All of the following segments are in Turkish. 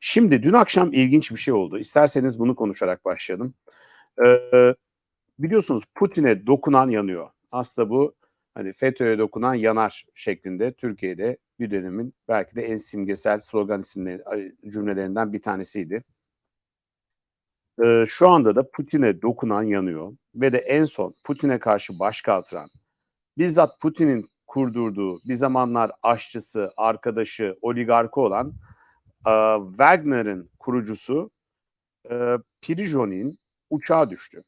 Şimdi dün akşam ilginç bir şey oldu. İsterseniz bunu konuşarak başlayalım. Ee, biliyorsunuz Putin'e dokunan yanıyor. Aslında bu hani FETÖ'ye dokunan yanar şeklinde Türkiye'de bir dönemin belki de en simgesel slogan isimleri cümlelerinden bir tanesiydi. Ee, şu anda da Putin'e dokunan yanıyor ve de en son Putin'e karşı baş kaldıran bizzat Putin'in kurdurduğu bir zamanlar aşçısı, arkadaşı, oligarkı olan e, Wagner'ın kurucusu e, Prigozhin'in uçağa düştü.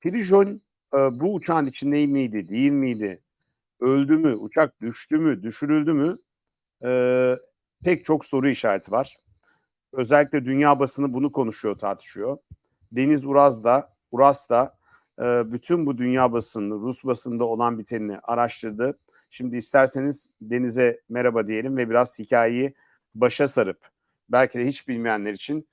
Prigozhin e, bu uçağın içinde miydi, değil miydi? Öldü mü, uçak düştü mü, düşürüldü mü? E, pek çok soru işareti var. Özellikle dünya basını bunu konuşuyor, tartışıyor. Deniz Uraz da, Uras da e, bütün bu dünya basını, Rus basında olan biteni araştırdı. Şimdi isterseniz Deniz'e merhaba diyelim ve biraz hikayeyi başa sarıp belki de hiç bilmeyenler için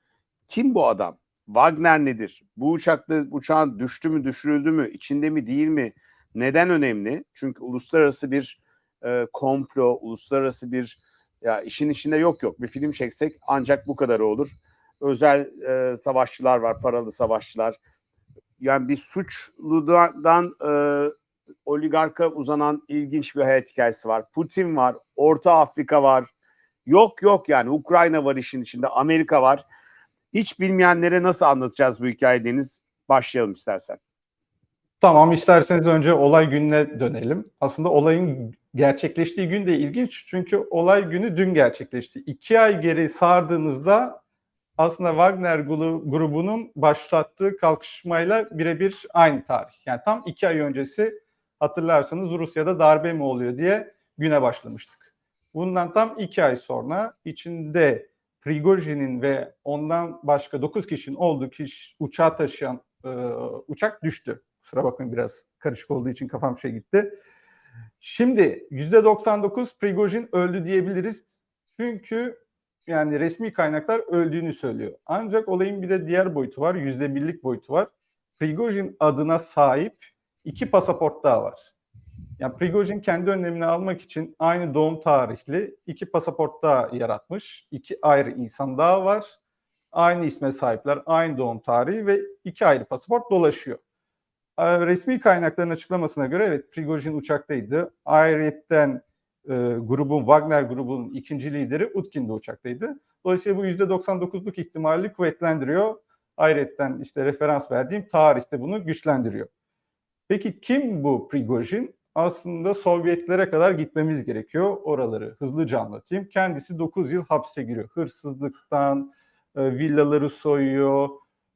kim bu adam? Wagner nedir? Bu uçakta uçağın düştü mü, düşürüldü mü, içinde mi, değil mi? Neden önemli? Çünkü uluslararası bir e, komplo, uluslararası bir ya işin içinde yok yok bir film çeksek ancak bu kadar olur. Özel e, savaşçılar var, paralı savaşçılar. Yani bir suçludan e, oligarka uzanan ilginç bir hayat hikayesi var. Putin var, Orta Afrika var. Yok yok yani Ukrayna var işin içinde, Amerika var. Hiç bilmeyenlere nasıl anlatacağız bu hikayeyi Deniz? Başlayalım istersen. Tamam isterseniz önce olay gününe dönelim. Aslında olayın gerçekleştiği gün de ilginç. Çünkü olay günü dün gerçekleşti. İki ay geri sardığınızda aslında Wagner grubunun başlattığı kalkışmayla birebir aynı tarih. Yani tam iki ay öncesi hatırlarsanız Rusya'da darbe mi oluyor diye güne başlamıştık. Bundan tam iki ay sonra içinde Prigojin'in ve ondan başka 9 kişinin olduğu kişi uçağı taşıyan e, uçak düştü. Sıra bakmayın biraz karışık olduğu için kafam şey gitti. Şimdi %99 Prigojin öldü diyebiliriz. Çünkü yani resmi kaynaklar öldüğünü söylüyor. Ancak olayın bir de diğer boyutu var. Yüzde birlik boyutu var. Prigojin adına sahip iki pasaport daha var. Yani Prigojin kendi önlemini almak için aynı doğum tarihli iki pasaport daha yaratmış. İki ayrı insan daha var. Aynı isme sahipler, aynı doğum tarihi ve iki ayrı pasaport dolaşıyor. Ee, resmi kaynakların açıklamasına göre evet Prigojin uçaktaydı. Ayrıyetten e, grubun, Wagner grubunun ikinci lideri Utkin de uçaktaydı. Dolayısıyla bu %99'luk ihtimali kuvvetlendiriyor. Ayrıca işte referans verdiğim tarihte bunu güçlendiriyor. Peki kim bu Prigojin? Aslında Sovyetlere kadar gitmemiz gerekiyor. Oraları hızlıca anlatayım. Kendisi 9 yıl hapse giriyor. Hırsızlıktan, e, villaları soyuyor.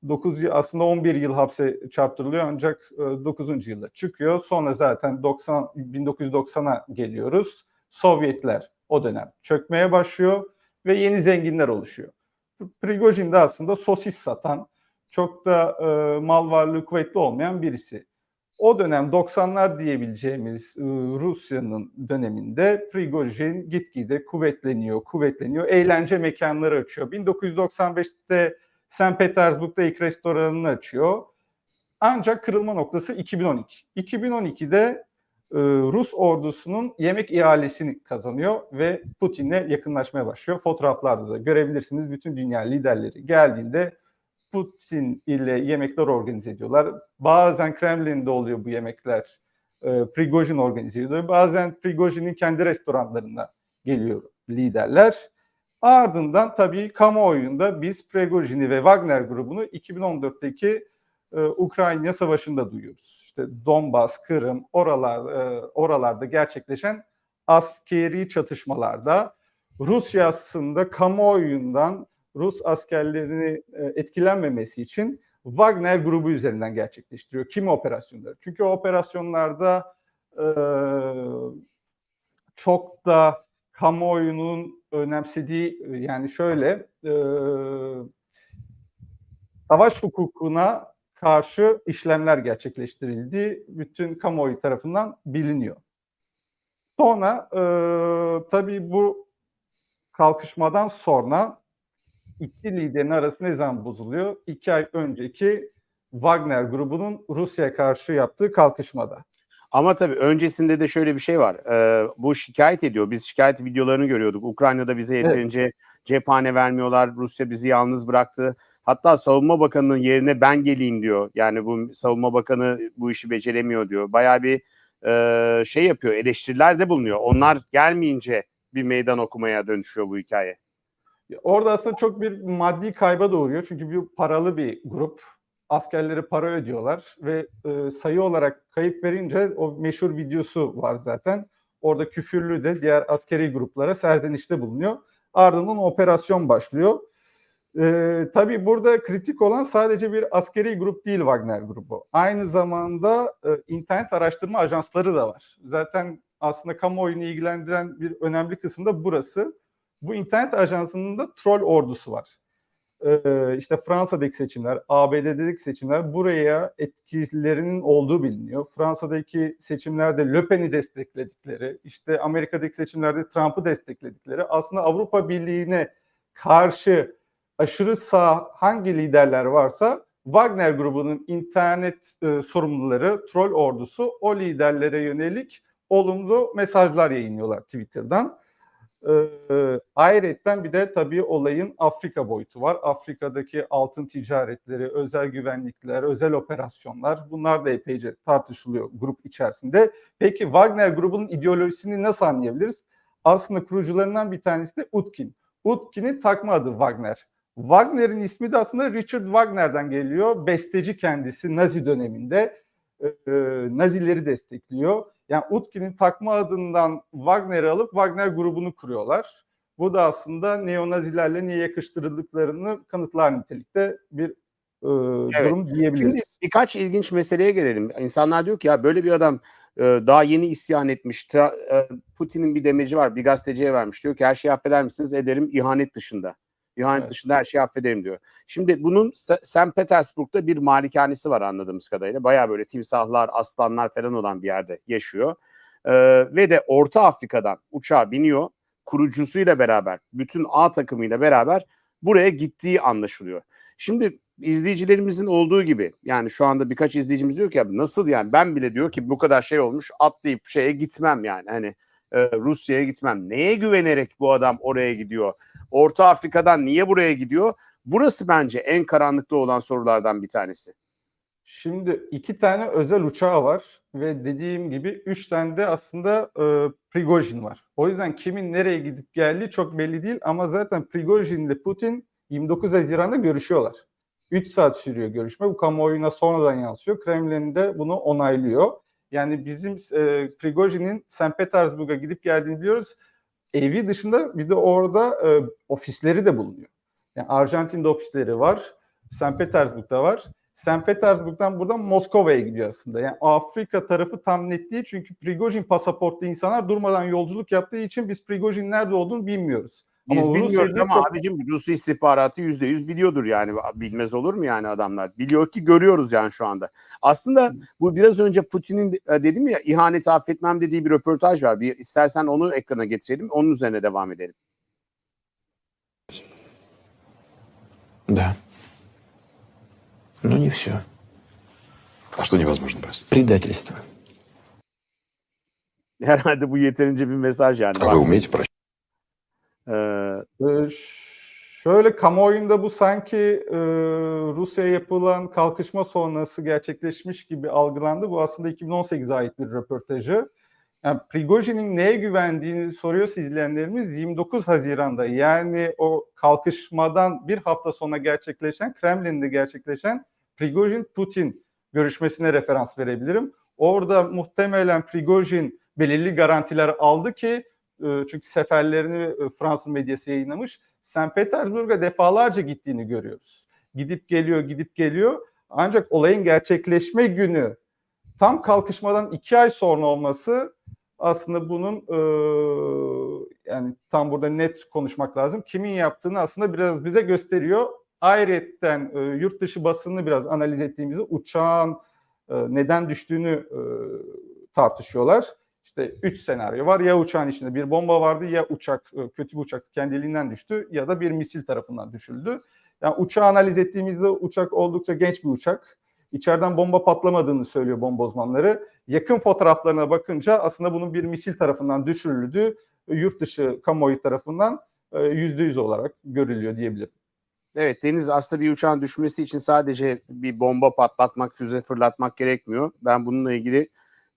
9 yıl aslında 11 yıl hapse çarptırılıyor ancak 9. E, yılda çıkıyor. Sonra zaten 90 1990'a geliyoruz. Sovyetler o dönem çökmeye başlıyor ve yeni zenginler oluşuyor. Prigojin de aslında sosis satan, çok da e, mal varlığı kuvvetli olmayan birisi. O dönem 90'lar diyebileceğimiz e, Rusya'nın döneminde Prigojin gitgide kuvvetleniyor, kuvvetleniyor. Eğlence mekanları açıyor. 1995'te St. Petersburg'da ilk restoranını açıyor. Ancak kırılma noktası 2012. 2012'de e, Rus ordusunun yemek ihalesini kazanıyor ve Putin'le yakınlaşmaya başlıyor. Fotoğraflarda da görebilirsiniz bütün dünya liderleri geldiğinde Putin ile yemekler organize ediyorlar. Bazen Kremlin'de oluyor bu yemekler. E, Prigojin organize ediyor. Bazen Prigojin'in kendi restoranlarına geliyor liderler. Ardından tabii kamuoyunda biz Prigojin'i ve Wagner grubunu 2014'teki e, Ukrayna Savaşı'nda duyuyoruz. İşte Donbas, Kırım, oralar, e, oralarda gerçekleşen askeri çatışmalarda Rusya aslında kamuoyundan Rus askerlerini e, etkilenmemesi için Wagner grubu üzerinden gerçekleştiriyor. Kimi operasyonları? Çünkü o operasyonlarda e, çok da kamuoyunun önemsediği yani şöyle e, savaş hukukuna karşı işlemler gerçekleştirildiği bütün kamuoyu tarafından biliniyor. Sonra e, tabii bu kalkışmadan sonra iki liderin arası ne zaman bozuluyor? İki ay önceki Wagner grubunun Rusya'ya karşı yaptığı kalkışmada. Ama tabii öncesinde de şöyle bir şey var. Ee, bu şikayet ediyor. Biz şikayet videolarını görüyorduk. Ukrayna'da bize yeterince evet. cephane vermiyorlar. Rusya bizi yalnız bıraktı. Hatta savunma bakanının yerine ben geleyim diyor. Yani bu savunma bakanı bu işi beceremiyor diyor. Bayağı bir e, şey yapıyor. Eleştiriler de bulunuyor. Onlar gelmeyince bir meydan okumaya dönüşüyor bu hikaye. Orada aslında çok bir maddi kayba doğuruyor. Çünkü bir paralı bir grup. Askerleri para ödüyorlar ve e, sayı olarak kayıp verince o meşhur videosu var zaten. Orada küfürlü de diğer askeri gruplara serzenişte bulunuyor. Ardından operasyon başlıyor. E, tabii burada kritik olan sadece bir askeri grup değil Wagner grubu. Aynı zamanda e, internet araştırma ajansları da var. Zaten aslında kamuoyunu ilgilendiren bir önemli kısım da burası. Bu internet ajansının da troll ordusu var. Ee, işte Fransa'daki seçimler, ABD'deki seçimler buraya etkilerinin olduğu biliniyor. Fransa'daki seçimlerde Le Pen'i destekledikleri, işte Amerika'daki seçimlerde Trump'ı destekledikleri aslında Avrupa Birliği'ne karşı aşırı sağ hangi liderler varsa Wagner grubunun internet e, sorumluları, troll ordusu o liderlere yönelik olumlu mesajlar yayınlıyorlar Twitter'dan. Ee, ayrıca bir de tabii olayın Afrika boyutu var. Afrika'daki altın ticaretleri, özel güvenlikler, özel operasyonlar bunlar da epeyce tartışılıyor grup içerisinde. Peki Wagner grubunun ideolojisini nasıl anlayabiliriz? Aslında kurucularından bir tanesi de Utkin. Utkin'in takma adı Wagner. Wagner'in ismi de aslında Richard Wagner'den geliyor. Besteci kendisi Nazi döneminde. E, Nazileri destekliyor. Yani Utkin'in takma adından Wagner'i alıp Wagner grubunu kuruyorlar. Bu da aslında neonazilerle niye yakıştırıldıklarını kanıtlar nitelikte bir e, Evet. durum diyebiliriz. Şimdi birkaç ilginç meseleye gelelim. İnsanlar diyor ki ya böyle bir adam e, daha yeni isyan etmiş. Tra- e, Putin'in bir demeci var. Bir gazeteciye vermiş. Diyor ki her şeyi affeder misiniz? Ederim ihanet dışında. İhanet Evet. dışında her şeyi affederim diyor. Şimdi bunun St. Petersburg'da bir malikanesi var anladığımız kadarıyla. Bayağı böyle timsahlar, aslanlar falan olan bir yerde yaşıyor. E, ve de Orta Afrika'dan uçağa biniyor. Kurucusuyla beraber, bütün A takımıyla beraber buraya gittiği anlaşılıyor. Şimdi izleyicilerimizin olduğu gibi yani şu anda birkaç izleyicimiz diyor ki "Ya nasıl yani ben bile diyor ki bu kadar şey olmuş atlayıp şeye gitmem yani hani e, Rusya'ya gitmem. Neye güvenerek bu adam oraya gidiyor? Orta Afrika'dan niye buraya gidiyor? Burası bence en karanlıkta olan sorulardan bir tanesi. Şimdi iki tane özel uçağı var ve dediğim gibi üç tane de aslında e, Prigojin var. O yüzden kimin nereye gidip geldiği çok belli değil ama zaten Prigojin ile Putin 29 Haziran'da görüşüyorlar. 3 saat sürüyor görüşme. Bu kamuoyuna sonradan yansıyor. Kremlin de bunu onaylıyor. Yani bizim e, Prigojin'in St. Petersburg'a gidip geldiğini biliyoruz. Evi dışında bir de orada e, ofisleri de bulunuyor. Yani Arjantin'de ofisleri var. St. Petersburg'da var. St. Petersburg'dan buradan Moskova'ya gidiyor aslında. Yani Afrika tarafı tam net değil çünkü Prigojin pasaportlu insanlar durmadan yolculuk yaptığı için biz Prigojin nerede olduğunu bilmiyoruz. Biz Ama Rusya'da bilmiyoruz ama çok- abicim Rus istihbaratı yüzde yüz biliyordur yani bilmez olur mu yani adamlar? Biliyor ki görüyoruz yani şu anda. Aslında bu biraz önce Putin'in e, dedim ya ihaneti affetmem dediği bir röportaj var. Bir istersen onu ekrana getirelim. Onun üzerine devam edelim. Да. Но не все. А что невозможно простить? Предательство. Herhalde bu yeterince bir mesaj yani. А вы умеете прощать? Ee, Ee, şöyle kamuoyunda bu sanki e, Rusya'ya yapılan kalkışma sonrası gerçekleşmiş gibi algılandı. Bu aslında 2018'e ait bir röportajı. Yani Prigojin'in neye güvendiğini soruyorsa izleyenlerimiz 29 Haziran'da yani o kalkışmadan bir hafta sonra gerçekleşen Kremlin'de gerçekleşen Prigojin-Putin görüşmesine referans verebilirim. Orada muhtemelen Prigojin belirli garantiler aldı ki e, çünkü seferlerini e, Fransız medyası yayınlamış. St. Petersburg'a defalarca gittiğini görüyoruz. Gidip geliyor, gidip geliyor. Ancak olayın gerçekleşme günü tam kalkışmadan iki ay sonra olması aslında bunun e, yani tam burada net konuşmak lazım. Kimin yaptığını aslında biraz bize gösteriyor. Ayrıca e, yurt dışı basını biraz analiz ettiğimizde uçağın e, neden düştüğünü e, tartışıyorlar. İşte üç senaryo var. Ya uçağın içinde bir bomba vardı ya uçak e, kötü bir uçak kendiliğinden düştü ya da bir misil tarafından düşüldü. Yani uçağı analiz ettiğimizde uçak oldukça genç bir uçak. İçeriden bomba patlamadığını söylüyor bomba uzmanları. Yakın fotoğraflarına bakınca aslında bunun bir misil tarafından düşürüldüğü e, yurt dışı kamuoyu tarafından e, %100 olarak görülüyor diyebilirim. Evet Deniz aslında bir uçağın düşmesi için sadece bir bomba patlatmak, füze fırlatmak gerekmiyor. Ben bununla ilgili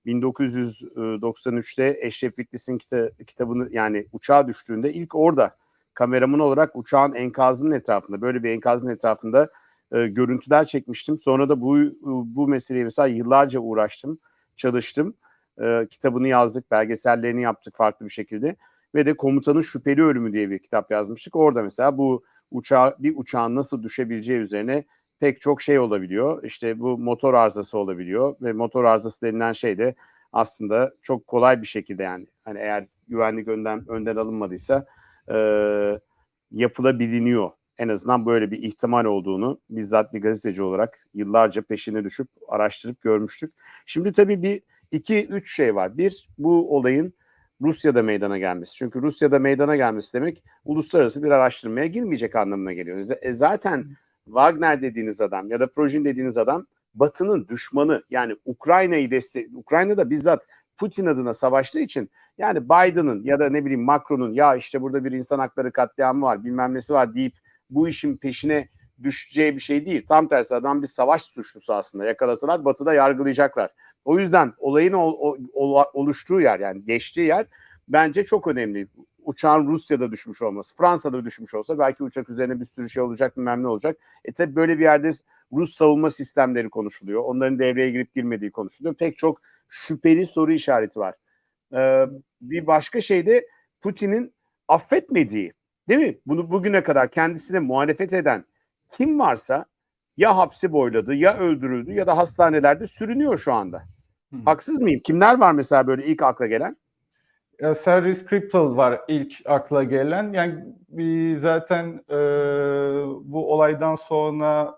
1993'te Eşref Bitlis'in kita- kitabını yani uçağa düştüğünde ilk orada kameraman olarak uçağın enkazının etrafında böyle bir enkazın etrafında e, görüntüler çekmiştim. Sonra da bu bu meseleye mesela yıllarca uğraştım, çalıştım. E, kitabını yazdık, belgesellerini yaptık farklı bir şekilde ve de komutanın şüpheli ölümü diye bir kitap yazmıştık. Orada mesela bu uçağı bir uçağın nasıl düşebileceği üzerine pek çok şey olabiliyor. İşte bu motor arızası olabiliyor ve motor arızası denilen şey de aslında çok kolay bir şekilde yani hani eğer güvenlik önden önden alınmadıysa e, yapılabiliniyor. En azından böyle bir ihtimal olduğunu bizzat bir gazeteci olarak yıllarca peşine düşüp araştırıp görmüştük. Şimdi tabii bir iki üç şey var. Bir bu olayın Rusya'da meydana gelmesi. Çünkü Rusya'da meydana gelmesi demek uluslararası bir araştırmaya girmeyecek anlamına geliyor. Z- e zaten Wagner dediğiniz adam ya da Prigozhin dediğiniz adam Batı'nın düşmanı. Yani Ukrayna'yı destek Ukrayna'da bizzat Putin adına savaştığı için yani Biden'ın ya da ne bileyim Macron'un ya işte burada bir insan hakları katliamı var bilmem nesi var deyip bu işin peşine düşeceği bir şey değil. Tam tersi adam bir savaş suçlusu aslında. Yakalasalar Batı'da yargılayacaklar. O yüzden olayın ol- ol- oluştuğu yer yani geçtiği yer bence çok önemli. Uçağın Rusya'da düşmüş olması, Fransa'da düşmüş olsa belki uçak üzerine bir sürü şey olacak bilmem ne olacak. E tabi böyle bir yerde Rus savunma sistemleri konuşuluyor. Onların devreye girip girmediği konuşuluyor. Pek çok şüpheli soru işareti var. Ee, bir başka şey de Putin'in affetmediği değil mi? Bunu bugüne kadar kendisine muhalefet eden kim varsa ya hapsi boyladı ya öldürüldü ya da hastanelerde sürünüyor şu anda. Haksız mıyım? Kimler var mesela böyle ilk akla gelen? Ya Sergey var ilk akla gelen. Yani zaten e, bu olaydan sonra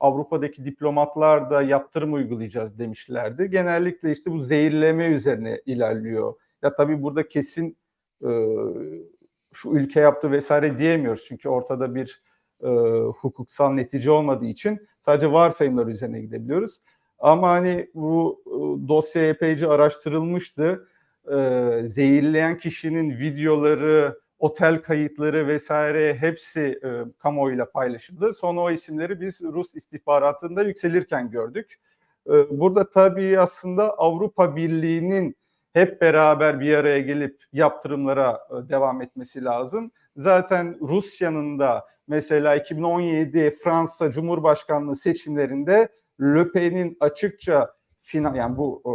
Avrupa'daki diplomatlar da yaptırım uygulayacağız demişlerdi. Genellikle işte bu zehirleme üzerine ilerliyor. Ya tabii burada kesin e, şu ülke yaptı vesaire diyemiyoruz. Çünkü ortada bir e, hukuksal netice olmadığı için sadece varsayımlar üzerine gidebiliyoruz. Ama hani bu e, dosya epeyce araştırılmıştı e, zehirleyen kişinin videoları, otel kayıtları vesaire hepsi e, kamuoyuyla paylaşıldı. Sonra o isimleri biz Rus istihbaratında yükselirken gördük. E, burada tabii aslında Avrupa Birliği'nin hep beraber bir araya gelip yaptırımlara e, devam etmesi lazım. Zaten Rusya'nın da mesela 2017 Fransa Cumhurbaşkanlığı seçimlerinde Le Pen'in açıkça finan yani bu e,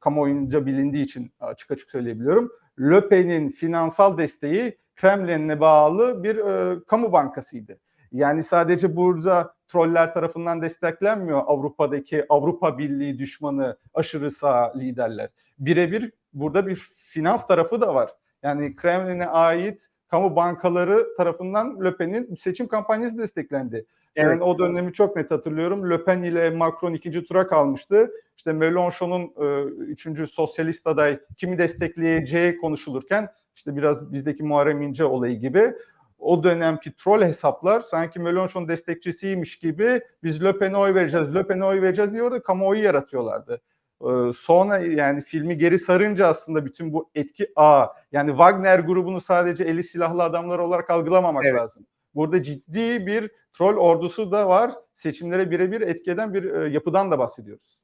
kamuoyunca bilindiği için açık açık söyleyebiliyorum. Le Pen'in finansal desteği Kremlin'e bağlı bir e, kamu bankasıydı. Yani sadece burada troller tarafından desteklenmiyor Avrupa'daki Avrupa Birliği düşmanı aşırı sağ liderler. Birebir burada bir finans tarafı da var. Yani Kremlin'e ait kamu bankaları tarafından Le Pen'in seçim kampanyası desteklendi. Evet. Yani o dönemi çok net hatırlıyorum. Le Pen ile Macron ikinci tura kalmıştı. İşte Mélenchon'un e, üçüncü sosyalist aday kimi destekleyeceği konuşulurken işte biraz bizdeki Muharrem İnce olayı gibi o dönemki troll hesaplar sanki Mélenchon destekçisiymiş gibi biz Le Pen'e oy vereceğiz, Le Pen'e oy vereceğiz diye orada kamuoyu yaratıyorlardı. Ee, sonra yani filmi geri sarınca aslında bütün bu etki a yani Wagner grubunu sadece eli silahlı adamlar olarak algılamamak Evet. lazım. Burada ciddi bir troll ordusu da var. Seçimlere birebir etki eden bir e, yapıdan da bahsediyoruz.